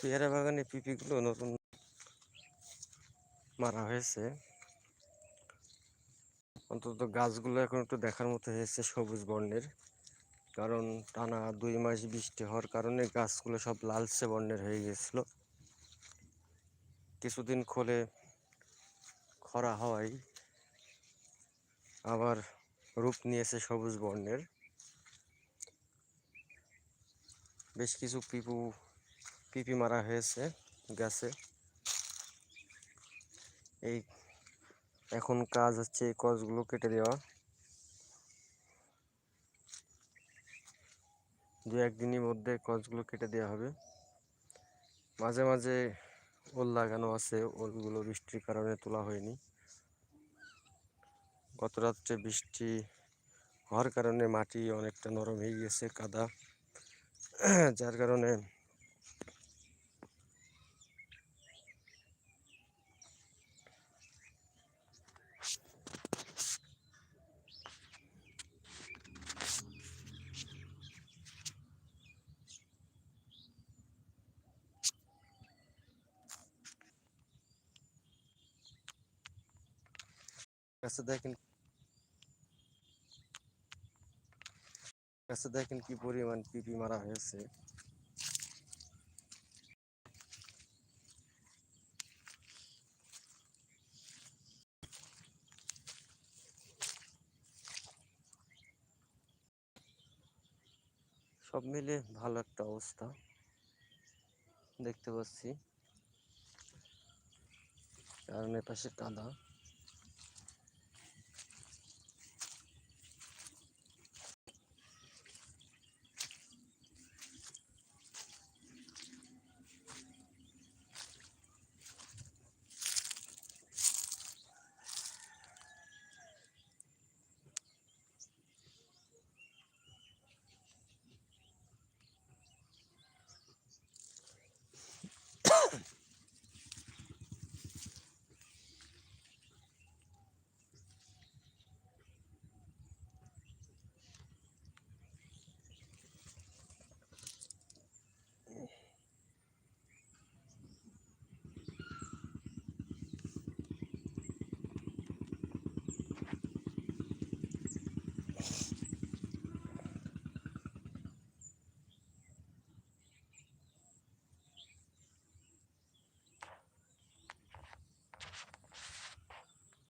পেয়ারা বাগানে পিপিগুলো নতুন মারা হয়েছে। অন্তত গাছগুলো এখন একটু দেখার মতো হয়েছে সবুজ বর্ণের। কারণ টানা দুই মাস বৃষ্টি হওয়ার কারণে গাছগুলো সব লালচে বর্ণের হয়ে গেছিল কিছুদিন খোলে খরা হওয়ায় আবার রূপ নিয়েছে সবুজ বর্ণের। বেশ কিছু পিপু পিপি মারা হয়েছে গাছে। এই এখন কাজ হচ্ছে এই কচগুলো কেটে দেওয়া। দু একদিনের মধ্যে কচগুলো কেটে দেওয়া হবে। মাঝে মাঝে ওল লাগানো আছে, ওলগুলো বৃষ্টির কারণে তোলা হয়নি। গত রাত্রে বৃষ্টি হওয়ার কারণে মাটি অনেকটা নরম হয়ে গেছে কাদা। যার কারণে গাছে দেখেন গাছে দেখেন কি পরিমাণ পিপি মারা হয়েছে সব মিলে ভালো একটা অবস্থা। দেখতে পাচ্ছি। কারণ এ পাশে কাদা।